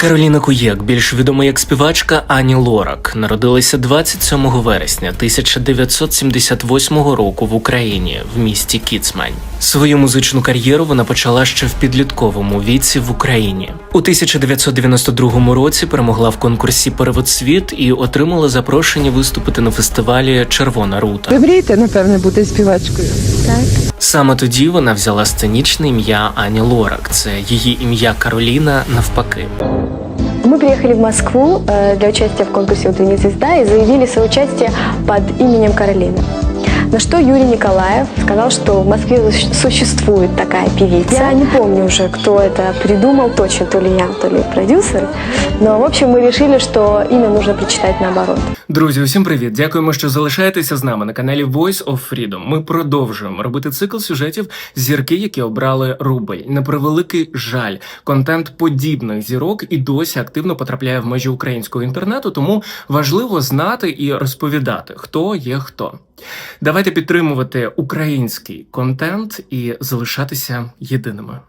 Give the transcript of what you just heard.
Кароліна Куєк, більш відома як співачка Ані Лорак, народилася 27 вересня 1978 року в Україні в місті Кіцмань. Свою музичну кар'єру вона почала ще в підлітковому віці в Україні. У 1992 році перемогла в конкурсі Перевод світ і отримала запрошення виступити на фестивалі Червона рута. Ви мрієте, напевне, бути співачкою? Саме тоді вона взяла сценічне ім'я Ані Лорак. Це її ім'я Кароліна навпаки. Мы приехали в Москву э, для участия в конкурсе «Утренняя звезда» и заявили свое участие под именем Каролины. На что Юрий Николаев сказал, что в Москве су- существует такая певица. Я не помню уже, кто это придумал точно, то ли я, то ли продюсер. Но, в общем, мы решили, что имя нужно прочитать наоборот. Друзі, усім привіт! Дякуємо, що залишаєтеся з нами на каналі Voice of Freedom. Ми продовжуємо робити цикл сюжетів зірки, які обрали рубль. На превеликий жаль, контент подібних зірок і досі активно потрапляє в межі українського інтернету, тому важливо знати і розповідати, хто є хто. Давайте підтримувати український контент і залишатися єдиними.